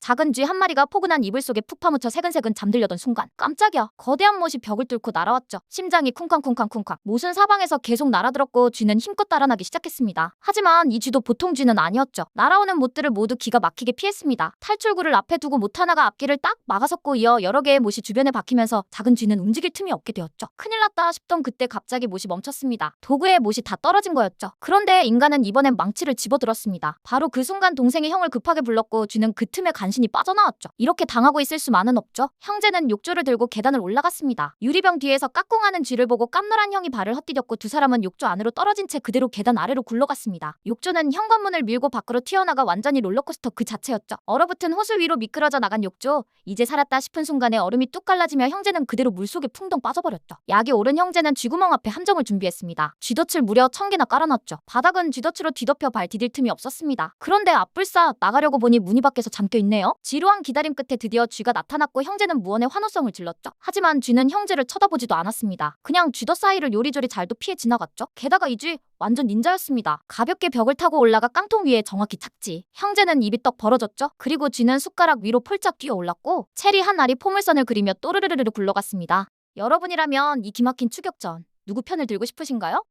작은 쥐 한 마리가 포근한 이불 속에 푹 파묻혀 새근새근 잠들려던 순간 깜짝이야 거대한 못이 벽을 뚫고 날아왔죠. 심장이 쿵쾅쿵쾅쿵쾅 못은 사방에서 계속 날아들었고 쥐는 힘껏 달아나기 시작했습니다. 하지만 이 쥐도 보통 쥐는 아니었죠. 날아오는 못들을 모두 기가 막히게 피했습니다. 탈출구를 앞에 두고 못 하나가 앞길을 딱 막아섰고 이어 여러 개의 못이 주변에 박히면서 작은 쥐는 움직일 틈이 없게 되었죠. 큰일 났다 싶던 그때 갑자기 못이 멈췄습니다. 도구에 못이 다 떨어진 거였죠. 그런데 인간은 이번엔 망치를 집어들었습니다. 바로 그 순간 동생이 형을 급하게 불렀고 쥐는 그 틈에 간 신히 빠져나왔죠. 이렇게 당하고 있을 수만은 없죠. 형제는 욕조를 들고 계단을 올라갔습니다. 유리병 뒤에서 까꿍하는 쥐를 보고 깜놀한 형이 발을 헛디뎠고 두 사람은 욕조 안으로 떨어진 채 그대로 계단 아래로 굴러갔습니다. 욕조는 현관문을 밀고 밖으로 튀어나가 완전히 롤러코스터 그 자체였죠. 얼어붙은 호수 위로 미끄러져 나간 욕조. 이제 살았다 싶은 순간에 얼음이 뚝 갈라지며 형제는 그대로 물속에 풍덩 빠져버렸죠. 약이 오른 형제는 쥐구멍 앞에 함정을 준비했습니다. 쥐덫을 무려 천 개나 깔아놨죠. 바닥은 쥐덫으로 뒤덮여 발 디딜 틈이 없었습니다. 그런데 앞불싸 나가려고 보니 문이 밖에서 잠겨 있네요. 지루한 기다림 끝에 드디어 쥐가 나타났고 형제는 무언의 환호성을 질렀죠. 하지만 쥐는 형제를 쳐다보지도 않았습니다. 그냥 쥐덫 사이를 요리조리 잘도 피해 지나갔죠. 게다가 이 쥐 완전 닌자였습니다. 가볍게 벽을 타고 올라가 깡통 위에 정확히 착지. 형제는 입이 떡 벌어졌죠. 그리고 쥐는 숟가락 위로 폴짝 뛰어 올랐고 체리 한 알이 포물선을 그리며 또르르르르 굴러갔습니다. 여러분이라면 이 기막힌 추격전 누구 편을 들고 싶으신가요?